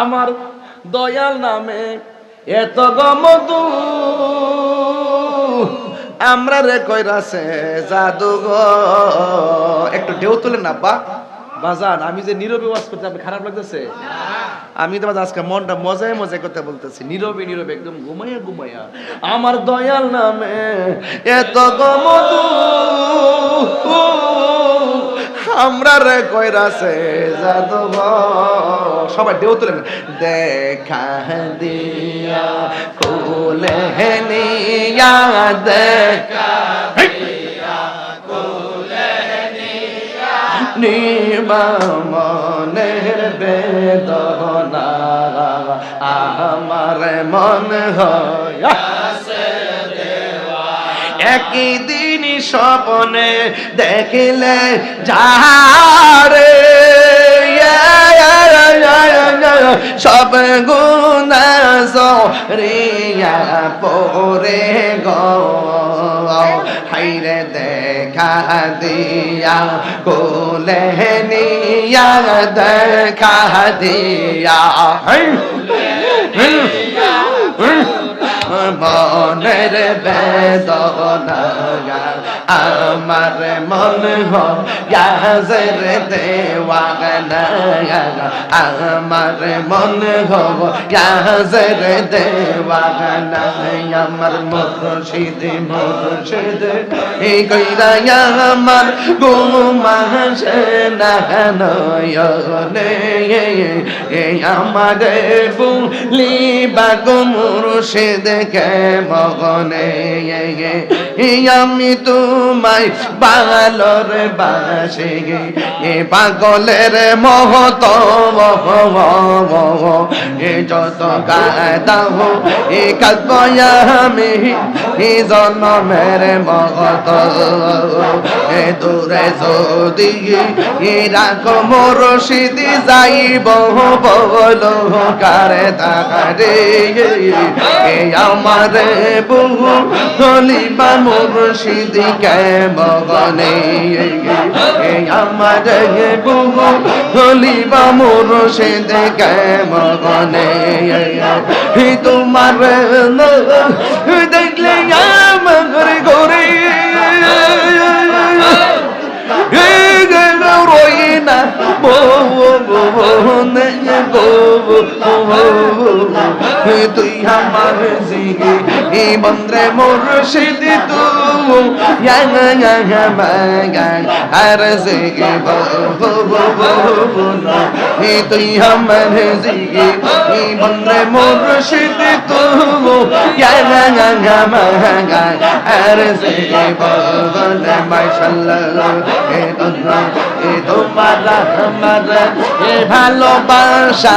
আমার দয়াল নামে এত গমদু আমরা রে কইরাছে জাদু গো। একটু ঢেউ তুলেন না বা বাজান আমি যে নীরবে ওয়াজ করতে আপনি খারাপ লাগতেছে? আমি তো আজকে মনটা মজায় মজায় করতে বলতেছি নীরবে নীরবে একদম ঘুমাইয়া ঘুমাইয়া। আমার দয়াল নামে এত গমদু আমরা রে কইরাছে গো সবাই ঢেউ তুলেন দেখা দিয়া কোলে নিয়া দেখা নিবামনের বেদনা আমার মন একই দিন স্বপনে দেখিলে সব গুণা পরে গো হাইরে দেখা দিয়া কোলে নিয়া দেখা দিয়া। মনের বেদনা আমার মন হাজের দেওয়ানা আমার মন হাজের দেওয়ানা আমার মুর্শিদ মুর্শিদ, এই কইরা না আমার বুলি বাগো কে মগনে আমি তোমায় বাঙালোর বাসে এ পাগলের মহত এ যত কাদাহ এ কাদয়া আমি জন্মের মহত এ দূরে যদি মোর সিদি যাইব, বল কারে তাকারে? এ আমার বহু হলিবা মুর্শিদি কে মগনে এ আমার বহু হলিবা মুর্শিদি কে মগনে তোমার তুই আমার জিগে বন্দ্রে মুর্শিদ তু আর জিগে তুই আমার জিগে বন্দ্রে মুর্শিদ তু আর বলে মাশাল্লাহ, এ তোমরা এ তোমারা আমার এ ভালোবাসা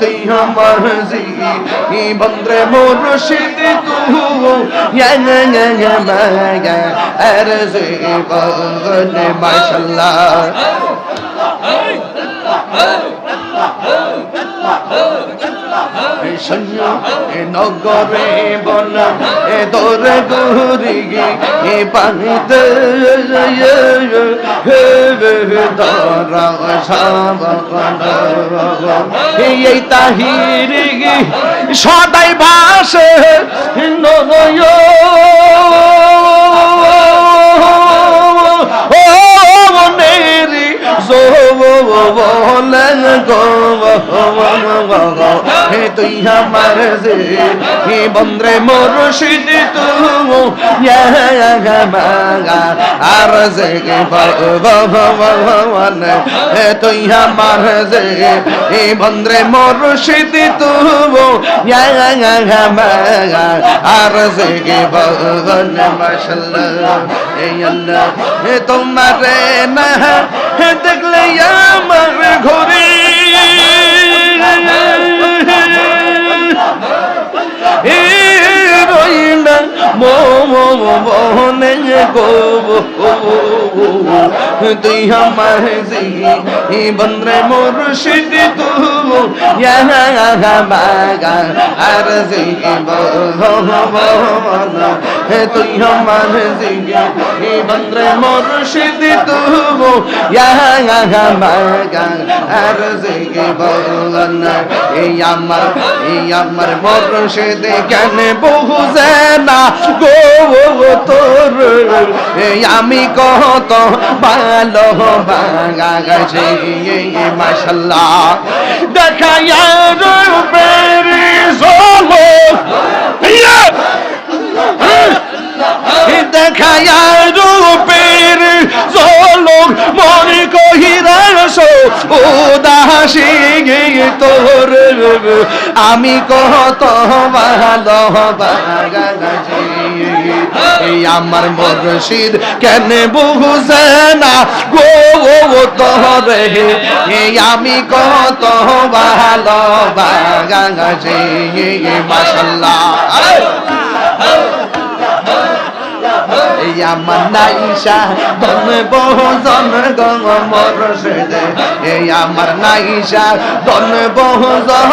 তুই আমার জি বন্দ্রে মোর শীত তু আর যে বনে মাশাল্লাহ সৈন্য এ নগরে বন, এ দরে গুরি এ পানিতে এই তাহির সদাই ভাসে নয় বলেন গো হে তুই আমার হে বন্দ্রে মুর্শিদ তু আর যে ভগবান, হে তুই আমার হে বন্দ্রে মুর্শিদ তু আর যে ভগবান মাশাল্লাহ হে আল্লাহ, হে তোমার না দেখলে আমার ঘরে। মনে গো তুই আমার জি বন্দ্রে মুর্শিদ তু বাগা আর জি হে আমার বন্দ্রে মুর্শিদ তু আর বলন এই এই আমি কত ভালো বাগা গেছে মাশাল্লাহ মনে কহিরাস উদাসী তোর আমি বাগাছি এই আমার মুর্শিদ কেন বুঝে না গো তোরে। এই আমি কত ভালো বাগাছি মাসাল্লাহ এই আমার নাইসা ধন বহুজন গঙ্গ মরসেদ এই আমার নাইসা ধন বহুজন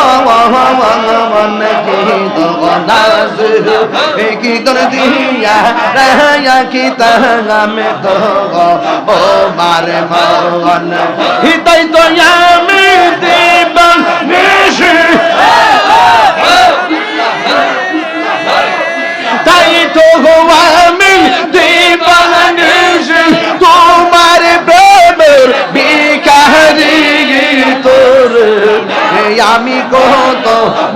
মন কি দগনাস এই কি দর দিয়া রায়া কি তাহামে তো ও মারে মন হিতাই তো আমি দিবান নিশি। তাই তো গো আমি কত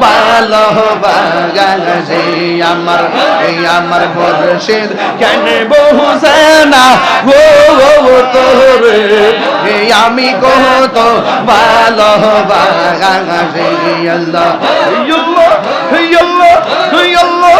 ভালো বাগাসে আমার এই আমার মুর্শিদ কেন বহুসে না গো তোর এই আমি কত ভালো বাগাসে আল্লাহ আল্লাহ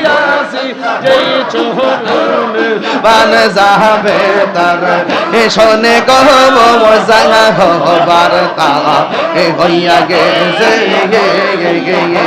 দিগিয়াছি যেই চোরনে প্রাণ যাবে তার। শোনে গো জানা হবার গে গে গে।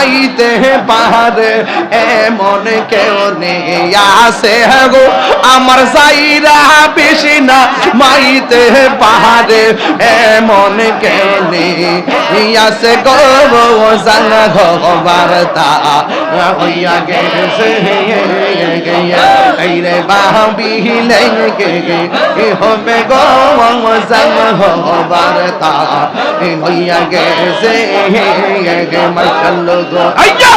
মাইতে পাহাড়ে এমন কেউ নেই। আসে গো, আমার সাইরা বিশিনা মাইতে পাহাড়ে এমন কেউ নেই। আসে গো, জানা ঘর বার্তা হইয়া গেছে। রে বাহিলে গে হবে গো জানা হবার তা হইয়া গেছে গে মাশাল্লাহ গো আইয়া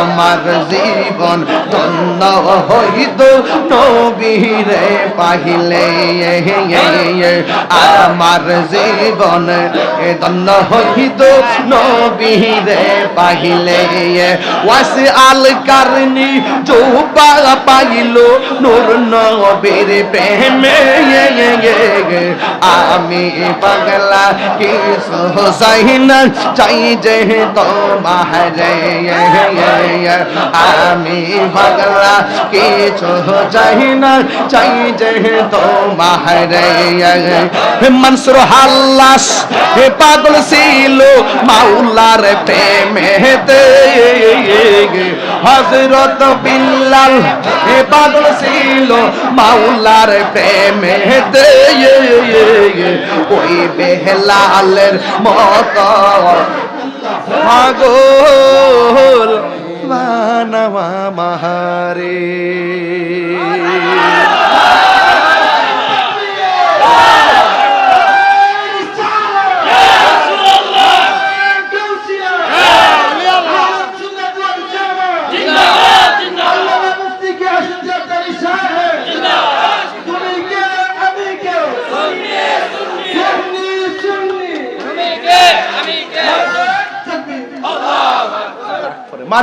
আমার জীবন ধন্য হইত নবীরে পাহিলে। আমার জীবন ধন্য হইত নবীরে পাহিলে। ওয়াস আল কারনি চৌপা পাইল নূর নবীর প্রেমে। আমি পাগলা কি চাই না, চাই যে তোমারে আমি পাগলা কিছু চাই না, চাই যে তোমারে মনসুর হাল্লাস হে পাগল ছিল মাওলার প্রেমেতে। হজরত বিল্লাল হে পাগল ছিল মাওলার প্রেমেতে। ওই বেহলালের মত। পাগল মানবা মাহারে।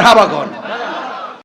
মারহাবা গণ